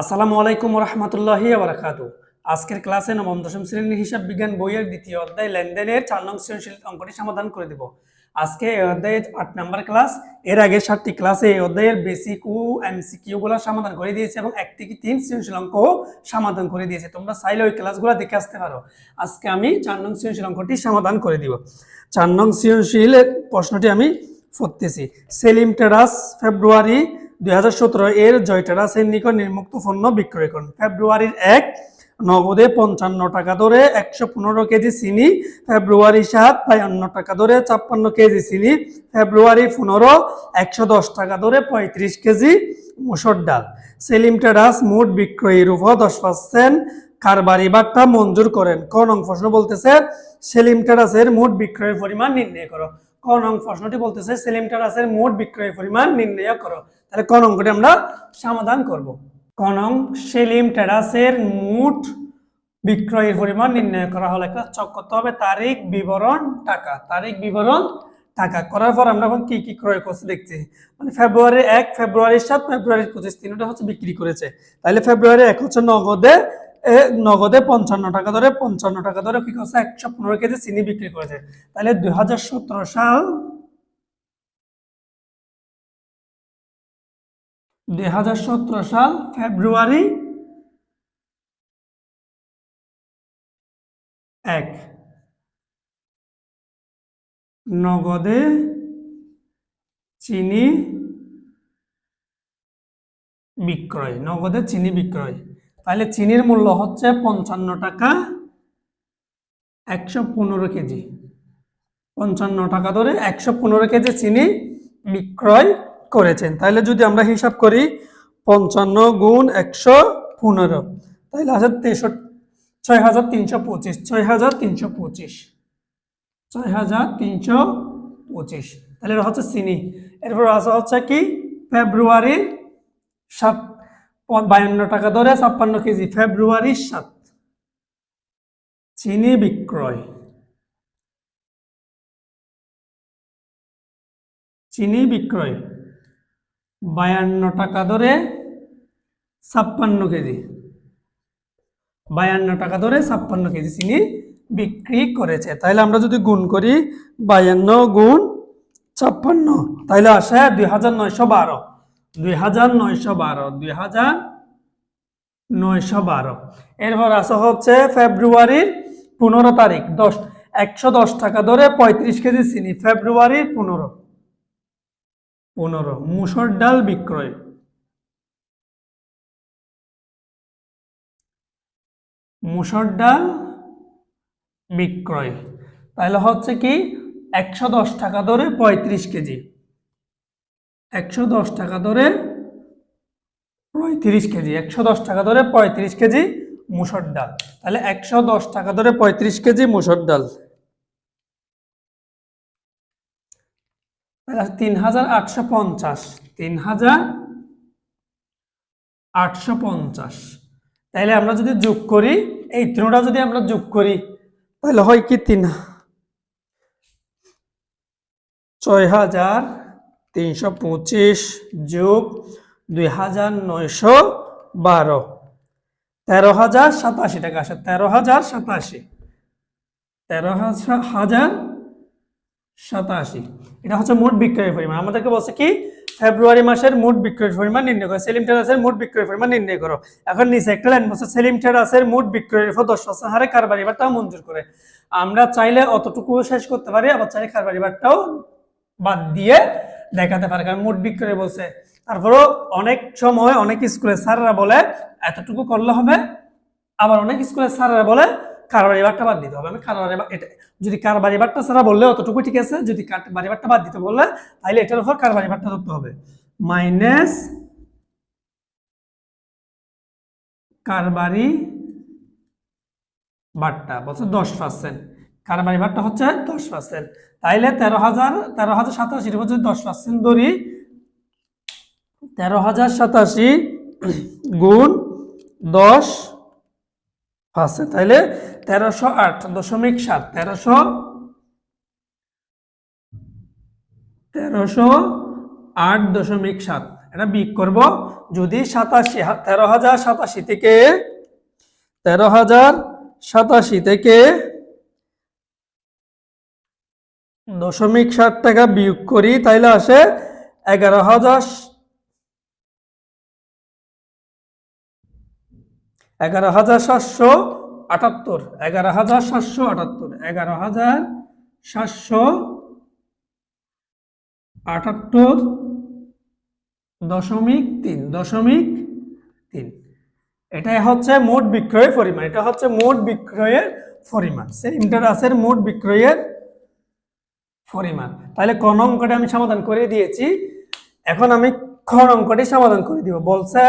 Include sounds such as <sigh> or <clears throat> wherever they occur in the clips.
আসসালামু আলাইকুম রহমতুল্লাহি আবরাকাতু আজকের ক্লাসে নবম, দশম শ্রেণির হিসাব বিজ্ঞান বইয়ের দ্বিতীয় অধ্যায় লেনদেনের চার নং সৃজনশীল অঙ্কটি সমাধান করে দেব। আজকে এই অধ্যায়ের আট নাম্বার ক্লাস, এর আগে সাতটি ক্লাসে এই অধ্যায়ের বেসিক ও এমসিকিউ গুলো সমাধান করে দিয়েছে এবং এক থেকে তিন সৃজনশীল অঙ্ক সমাধান করে দিয়েছে। তোমরা চাইলে ওই ক্লাসগুলো দেখে আসতে পারো। আজকে আমি চার নং সৃজনশীল অঙ্কটি সমাধান করে দিব। চার নং সৃজনশীলের প্রশ্নটি আমি পড়তেছি। সেলিম টেরাস, ফেব্রুয়ারি দুই হাজার সতেরো এর জয় টেরাসের নিকট নির্মুক্ত পণ্য বিক্রয় করুন ফেব্রুয়ারির এক, নগদে পঞ্চান্ন টাকা ধরে একশো পনেরো কেজি চিনি। ফেব্রুয়ারি সাত, বায়ান্ন টাকা ধরে ছাপ্পান্ন কেজি চিনি। ফেব্রুয়ারি পনেরো, একশো দশ টাকা ধরে পঁয়ত্রিশ কেজি মুসুর ডাল। সেলিম টেরাস মোট বিক্রয়ের উপর দশ পার্সেন্ট। কারবারি বার্তা মঞ্জুর করেন। ক নং প্রশ্ন বলতেছে, সেলিম টেরাসের মোট বিক্রয়ের পরিমাণ নির্ণয় করো। ক নং প্রশ্নটি বলতেছে, সেলিম টেরাসের মোট বিক্রয়ের পরিমাণ নির্ণয় করো। তাহলে ক নংটি আমরা সমাধান করব। ক নং সেলিম টেরাসের মোট বিক্রয়ের পরিমাণ নির্ণয় করা হলো একটা চক করতে হবে, তারিখ, বিবরণ, টাকা। তারিখ, বিবরণ, টাকা করার পর আমরা এখন কি কি ক্রয় করছে দেখছি। মানে ফেব্রুয়ারি এক ফেব্রুয়ারির সাত ফেব্রুয়ারির পঁচিশ তিনটা হচ্ছে বিক্রি করেছে। তাহলে ফেব্রুয়ারি এক হচ্ছে নগদে নগদে পঞ্চান্ন টাকা ধরে, পঞ্চান্ন টাকা ধরে কি করছে, একশো পনেরো কেজি চিনি বিক্রি করেছে। তাহলে দুই হাজার সতেরো সাল দুই হাজার সতেরো সাল, ফেব্রুয়ারি এক। নগদে চিনি বিক্রয়, নগদে চিনি বিক্রয়। তাহলে চিনির মূল্য হচ্ছে পঞ্চান্ন টাকা একশো পনেরো কেজি। পঞ্চান্ন টাকা ধরে একশো পনেরো কেজি চিনি বিক্রয় করেছেন। তাহলে যদি আমরা হিসাব করি পঞ্চান্ন গুণ একশো পনেরো তাহলে আছে তেষট্টি, ছয় হাজার তিনশো পঁচিশ, ছয় হাজার তিনশো পঁচিশ, ছয় হাজার তিনশো পঁচিশ। তাহলে এটা হচ্ছে চিনি। এরপর আসা হচ্ছে কি? ফেব্রুয়ারির সাত বায়ান্ন টাকা ধরে ছাপ্পান্ন কেজি ফেব্রুয়ারির সাত। চিনি বিক্রয়। চিনি বিক্রয়। বায়ান্ন টাকা ধরে ছাপ্পান্ন কেজি। বায়ান্ন টাকা ধরে ছাপ্পান্ন কেজি চিনি বিক্রি করেছে। তাহলে আমরা যদি গুণ করি বায়ান্ন গুণ ছাপ্পান্ন তাহলে আসে দুই হাজার নয়শো বারো। দুই হাজার নয়শো বারো, দুই হাজার নয়শো বারো। এরপর আসা হচ্ছে ফেব্রুয়ারির পনেরো তারিখ, দশ, একশো দশ টাকা ধরে পঁয়ত্রিশ কেজি চিনি, ফেব্রুয়ারির পনেরো। পনেরো। মুসুর ডাল বিক্রয়। মুসুর ডাল বিক্রয়। তাহলে হচ্ছে কি, একশো দশ টাকা ধরে পঁয়ত্রিশ কেজি। একশো দশ টাকা ধরে পঁয়ত্রিশ কেজি। একশো দশ টাকা ধরে পঁয়ত্রিশ কেজি মুসুর ডাল। তাহলে একশো দশ টাকা ধরে পঁয়ত্রিশ কেজি মুসুর ডাল তাহলে তিন হাজার আটশো পঞ্চাশ তিন হাজার আটশো পঞ্চাশ। তাহলে আমরা যদি যোগ করি, এই তিনটা যদি আমরা যোগ করি, তাহলে হয় কি তিন? ছয় হাজার তিনশো পঁচিশ যোগ দুই হাজার নয়শো বারো। তেরো হাজার সাতাশি টাকা আসে তেরো হাজার সাতাশি। তেরো হাজার সাতাশি। এটা হচ্ছে মোট বিক্রয়ের পরিমাণ। আমাদেরকে বলছে কি, ফেব্রুয়ারি মাসের মোট বিক্রয়ের পরিমাণ নির্ণয় করো। সেলিম টেরাসের মোট বিক্রয়ের পরিমাণ নির্ণয় করো। এখন নিচে একটা লাইন বলছে, সেলিম টেরাসের মোট বিক্রয়ের উপর দশ পার্সেন্ট হারে কারবারি বারটাও মঞ্জুর করে। আমরা চাইলে অতটুকু শেষ করতে পারি, আবার চাইলে কারবারি বারটাও বাদ দিয়ে দেখাতে পারে। কারণ মোট বিক্রয় বলছে, তারপরেও অনেক সময় অনেক স্কুলের স্যাররা বলে, এতটুকু করলে হবে, আবার অনেক স্কুলের স্যাররা বলে কারবারি বারটা বাদ দিতে হবে। আমি কারবারি এটা যদি কারবারি বারটা ছাড়া বললে অতটুকু ঠিক আছে, যদি কারবারি বারটা বাদ দিতে বললে তাহলে এটার উপর কারবারি বারটা ধরতে হবে। মাইনাস কারবারি বারটা, বলছে দশ পার্সেন্ট কারবারি বারটা হচ্ছে দশ পার্সেন্ট তাইলে তেরো হাজার তেরো হাজার সাতাশির উপর দশ পার্সেন্ট ধরি, তেরো হাজার সাতাশি গুণ দশ পার্সেন্ট তাইলে তেরোশো আট দশমিক সাত, তেরোশো তেরোশো আট দশমিক সাত। এটা বিয়োগ করব। যদি সাতাশি তেরো হাজার সাতাশি থেকে তেরো হাজার সাতাশি থেকে দশমিক ষাট টাকা বিয়োগ করি, তাইলে আসে এগারো হাজার এগারো হাজার সাতশো আটাত্তর, এগারো হাজার সাতশো আটাত্তর, এগারো হাজার সাতশো আটাত্তর দশমিক তিন দশমিক তিন। এটাই হচ্ছে মোট বিক্রয়ের পরিমাণ, এটা হচ্ছে মোট বিক্রয়ের পরিমাণ। সে ইন্টারাসের মোট বিক্রয়ের পরিমাণ। তাহলে ক নং অঙ্কটা আমি সমাধান করে দিয়েছি। এখন আমি খ অঙ্কটি সমাধান করে দিব। বলছে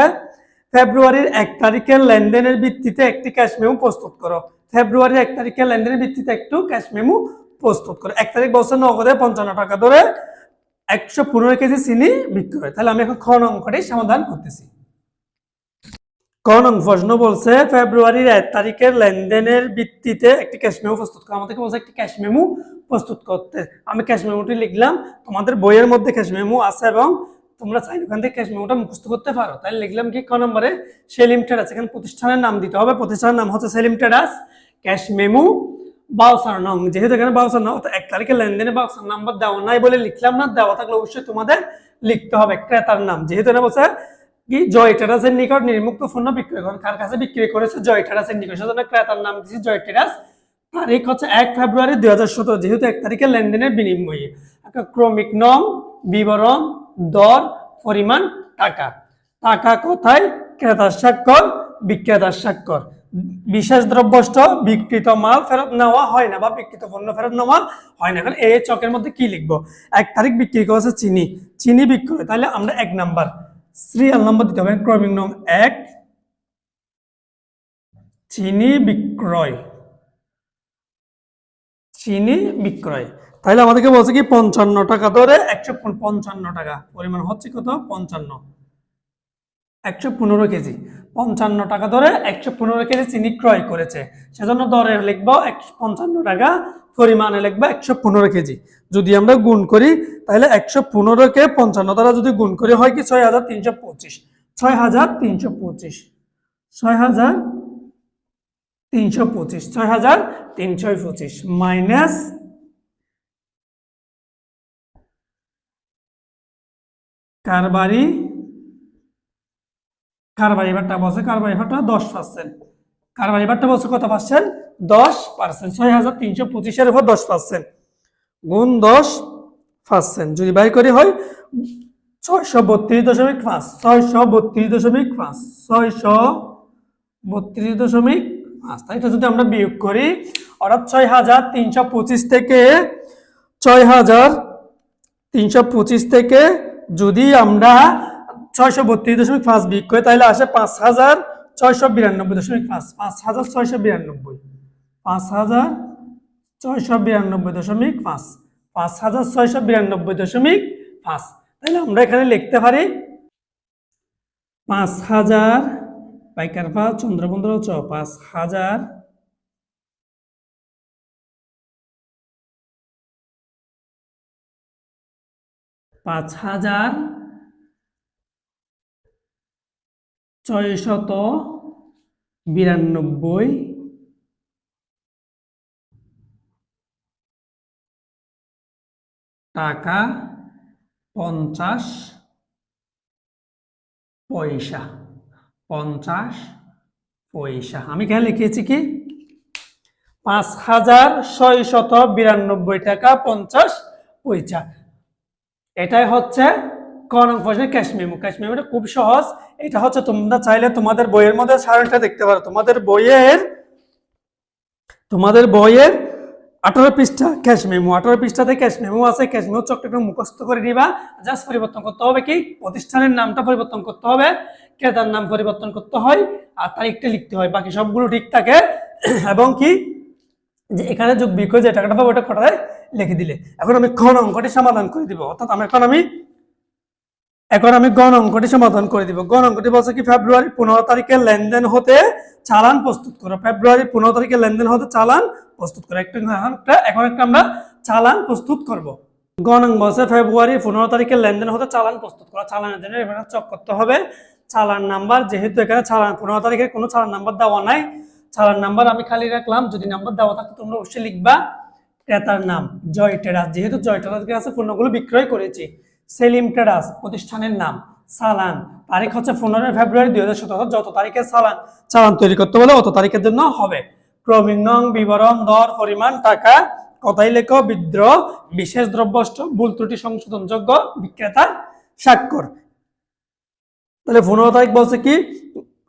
ফেব্রুয়ারির এক তারিখের লেনদেনের ভিত্তিতে একটি ক্যাশ মেমো প্রস্তুত করো। ফেব্রুয়ারির এক তারিখের লেনদেনের ভিত্তিতে একটু ক্যাশ মেমো প্রস্তুত করো। এক তারিখ বছর নগদে পঞ্চান্ন টাকা ধরে একশো পনেরো কেজি চিনি বিক্রি হয়। তাহলে আমি এখন খ নং অঙ্কটি সমাধান করতেছি। ক নং প্রশ্ন বলছে, ফেব্রুয়ারির এক তারিখের লেনদেনের ভিত্তিতে একটি ক্যাশ মেমো প্রস্তুত করো। আমাদেরকে বলছে একটি ক্যাশ মেমো প্রস্তুত করতে। আমি ক্যাশ মেমোটি লিখলাম। তোমাদের বইয়ের মধ্যে ক্যাশ মেমো আছে এবং তোমরা চাইলে ওখান থেকে ক্যাশ মেমোটা মুখস্থ করতে পারো। তাহলে লিখলাম কি, ক নম্বরে? সেলিম ট্রেডার্স এখানে প্রতিষ্ঠানের নাম দিতে হবে। প্রতিষ্ঠানের নাম হচ্ছে Selim traders cash memo voucher নং। যেহেতু এখানে বাউসার নং এক তারিখে লেনদেনে বাউসার নাম্বার দেওয়া নাই বলে লিখলাম না, দেওয়া থাকলে অবশ্যই তোমাদের লিখতে হবে ক্রেতার নাম। যেহেতু এটা বলছে কি, জয় টেরাসের নিকট নির্মুক্ত পণ্য বিক্রয় করেন। কার কাছে বিক্রি করেছে? জয় টেরাসের নিকট। সেজন্য ক্রেতার নাম দিয়েছি জয় টেরাস তারিখ হচ্ছে এক ফেব্রুয়ারি দুই হাজার সতেরো। যেহেতু এক তারিখে লেনদেনের বিনিময়ে। ক্রমিক নং, বিবরণ দর, পরিমাণ, টাকা। টাকা কোথায়? ক্রেতার স্বাক্ষর, বিক্রেতার স্বাক্ষর। বিশেষ দ্রব্যষ্ট বিকৃত মাল ফেরত নেওয়া হয় না বা বিকৃত পণ্য ফেরত নেওয়া হয় না। এখন এই চকের মধ্যে কি লিখব? এক তারিখ বিক্রি করেছে চিনি। চিনি বিক্রয় তাহলে আমরা এক নাম্বার। সিরিয়াল নম্বর দিতে হবে, ক্রমিক নং এক। চিনি বিক্রয়। চিনি বিক্রয়। তাহলে আমাদেরকে বলছে কি, পঞ্চান্ন টাকা ধরে একশো পঞ্চান্ন টাকা। পরিমাণ হচ্ছে কত? পঞ্চান্ন। একশো পনেরো কেজি। পঞ্চান্ন টাকা ধরে একশো পনেরো কেজি চিনি ক্রয় করেছে। সেজন্য দরে লিখব একশো পঞ্চান্ন টাকা, পরিমাণে লিখব একশো পনেরো কেজি। যদি আমরা গুণ করি তাহলে একশো পনেরোকে পঞ্চান্ন দ্বারা যদি গুণ করি, হয় কি? ছয় হাজার তিনশো পঁচিশ। ছয় হাজার তিনশো পঁচিশ। ছয় হাজার তিনশো পঁচিশ। ছয় হাজার তিনশো পঁচিশ। মাইনাস কারবারি কারবারি ভাটটা বলছে, কারবারি ভাটটা দশ পার্সেন্ট কারবারি ভাটটা বলছে কত পার্সেন্ট দশ পার্সেন্ট ছয় হাজার তিনশো পঁচিশের উপর দশ পার্সেন্ট গুণ দশ পার্সেন্ট যদি বাই করি হয় ছয়শো বত্রিশ দশমিক পাঁচ। ছয়শো বত্রিশ দশমিক পাঁচ। ছয়শো বত্রিশ দশমিক পাঁচ। তাই এটা যদি আমরা বিয়োগ করি, অর্থাৎ ছয় হাজার তিনশো পঁচিশ থেকে ছয় হাজার তিনশো পঁচিশ থেকে যদি আমরা ছয়শো বত্রিশ দশমিক পাঁচ বিয়োগ করি, তাহলে আসে পাঁচ হাজার ছয়শো বিরানব্বই দশমিক পাঁচ পাঁচ হাজার ছয়শো বিরানব্বই। পাঁচ হাজার ছয়শো বিরানব্বই দশমিক পাঁচ পাঁচ হাজার ছয়শো বিরানব্বই দশমিক পাঁচ। তাহলে আমরা এখানে লিখতে পারি পাঁচ হাজার পাইকার পাঁচ চন্দ্রবন্ধ চ, পাঁচ হাজার পাঁচ হাজার ছয়শত বিরানব্বই। টাকা পঞ্চাশ পয়সা পঞ্চাশ পয়সা। আমি এখানে লিখেছি কি? পাঁচ হাজার ছয়শত বিরানব্বই টাকা পঞ্চাশ পয়সা। এটাই হচ্ছে কনং প্রশ্নের ক্যাশ মেমো। ক্যাশ মেমোটা খুব সহজ। এটা হচ্ছে তোমরা চাইলে তোমাদের বইয়ের মধ্যে সারণটা দেখতে পারো। তোমাদের বইয়ের তোমাদের বইয়ের আঠারো পৃষ্ঠা ক্যাশ মেমো। আঠারো পৃষ্ঠাতে ক্যাশ মেমো আছে। ক্যাশ মেমো চকটা মুখস্থ করে দিবা। জাস্ট পরিবর্তন করতে হবে কি? প্রতিষ্ঠানের নামটা পরিবর্তন করতে হবে। ক্রেতার নাম পরিবর্তন করতে হয় আর তারিখটা লিখতে হয়। বাকি সবগুলো ঠিক থাকে। <clears throat> এবং কি? যে এখানে যোগ বিয়োগ যে টাকাটা পাবো ওটা কটায় লিখে দিলে। এখন আমি খন অঙ্কটি সমাধান করে দিব। অর্থাৎ আমি এখন আমি এখন আমি গণ অঙ্কটি সমাধান করে দিব। গণ অঙ্কটি বলছে কি, ফেব্রুয়ারি পনেরো তারিখে লেনদেন হতে চালান প্রস্তুত করো। ফেব্রুয়ারি পনেরো তারিখে লেনদেন হতে চালান প্রস্তুত করো। একটা এখন একটা আমরা চালান প্রস্তুত করব। গণ বলছে, ফেব্রুয়ারি পনেরো তারিখে লেনদেন হতে চালান প্রস্তুত করা। চালানের জন্য এখানে চক করতে হবে। চালান নাম্বার, যেহেতু এখানে চালান পনেরো তারিখে কোনো চালান নাম্বার দেওয়া নাই। চালান নাম্বার আমি খালি রাখলাম। যদি নাম্বার দেওয়া থাকে তোমরা অবশ্যই লিখবা। ক্রেতার নাম জয় ট্রেডার্স যেহেতু জয় ট্রেডার্সের আছে পণ্যগুলো বিক্রয় করেছি, সেলিম ট্রেডার্স প্রতিষ্ঠানের নাম সালান। তারিখ হচ্ছে পনেরোই ফেব্রুয়ারি দুই হাজার সতেরো, যত তারিখে সালান চালান তৈরি করতে বলে, অত তারিখের জন্য হবে। ক্রমিক নং, বিবরণ, দর, পরিমাণ, টাকা কথাই লেখ, বিদ্রোহ, বিশেষ দ্রব্যষ্ট ভুল ত্রুটি সংশোধনযোগ্য, বিক্রেতার স্বাক্ষর। তাহলে পনেরো তারিখ বলছে কি?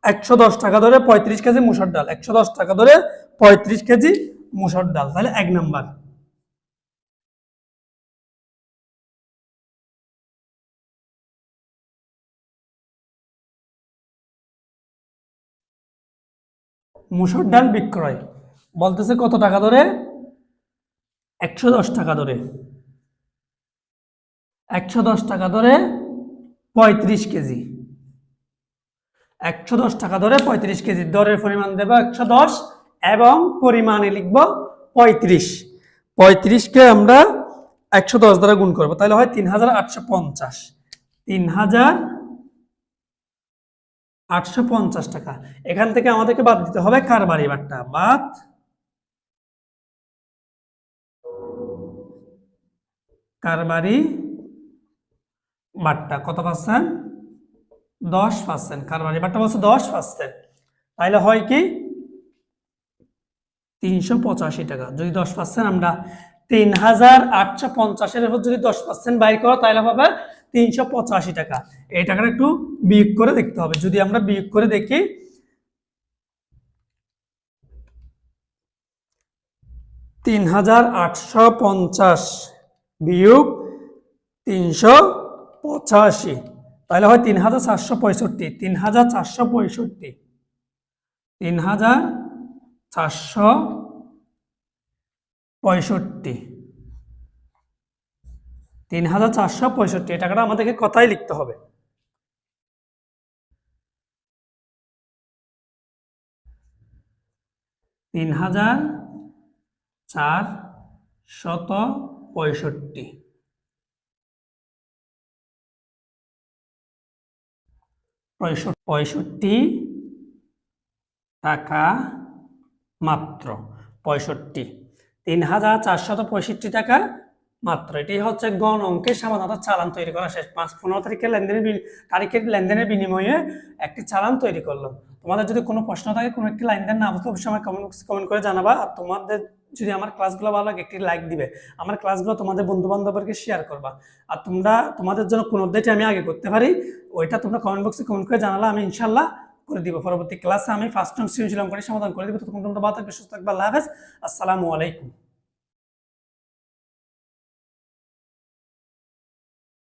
একশো দশ টাকা ধরে পঁয়ত্রিশ কেজি মুসুর ডাল। একশো দশ টাকা ধরে পঁয়ত্রিশ কেজি মুসুর ডাল। তাহলে এক নাম্বার। মুসুর ডাল বিক্রয়। বলতেছে কত টাকা ধরে? একশো দশ টাকা ধরে। একশো দশ টাকা ধরে পঁয়ত্রিশ কেজি। একশো দশ টাকা ধরে পঁয়ত্রিশ কেজি। দরের পরিমাণ দেবো একশো দশ এবং পরিমাণে লিখব পঁয়ত্রিশ। পঁয়ত্রিশকে আমরা একশো দশ দ্বারা গুণ করব। তাহলে হয় তিন হাজার আটশো পঞ্চাশ। তিন হাজার আটশো পঞ্চাশ টাকা। এখান থেকে আমাদেরকে বাদ দিতে হবে কারবারি বারটা বাদ। কারবারি বারটা কত পার্সেন্ট দশ পার্সেন্ট কারবারি বারটা বলছে দশ পার্সেন্ট তাহলে হয় কি? তিনশো পঁচাশি টাকা। যদি দশ পার্সেন্ট আমরা তিন হাজার আটশো পঞ্চাশের উপর যদি দশ পার্সেন্ট বাইর করো তাহলে হবে তিনশো পঁচাশি টাকা। এই টাকাটা একটু বিয়োগ করে দেখতে হবে। যদি আমরা বিয়োগ করে দেখি তিন হাজার আটশো পঞ্চাশ বিয়োগ তিনশো পঁচাশি। তাহলে হয় তিন হাজার চারশো পঁয়ষট্টি তিন হাজার চারশো পঁয়ষট্টি তিন হাজার চারশো পঁয়ষট্টি। তিন হাজার চারশো পঁয়ষট্টি টাকাটা আমাদেরকে কথাই লিখতে হবে? তিন হাজার চার শত পঁয়ষট্টি পঁয়ষট্টি টাকা মাত্র, পঁয়ষট্টি। তিন হাজার চারশত পঁয়ষট্টি টাকা মাত্র। এটাই হচ্ছে গণ অঙ্কের সমাধান চালান তৈরি করা শেষ। পাঁচ পনেরো তারিখের লেনদেনের তারিখের লেনদেনের বিনিময়ে একটি চালান তৈরি করলাম তোমাদের যদি কোনো প্রশ্ন থাকে, কোনো একটি লাইন দেন না বুঝলে অবশ্যই আমার কমেন্ট কমেন্ট করে জানাবা। আর তোমাদের যদি আমার ক্লাসগুলো ভালো লাগে, একটি লাইক দিবে। আমার ক্লাসগুলো তোমাদের বন্ধু বান্ধবকে শেয়ার করবা। আর তোমরা, তোমাদের জন্য কোন অধ্যায়টি আমি আগে করতে পারি। ওইটা তোমরা কমেন্ট বক্সে কমেন্ট করে জানালে আমি ইনশাল্লাহ করে দিব। পরবর্তী ক্লাসে আমি ফার্স্ট টাইম সৃজনশীল করে সমাধান করে দিব। তখন তোমরা থাকবে, সুস্থ থাকবে, আল্লাহ হাফেজ। আসসালামু আলাইকুম।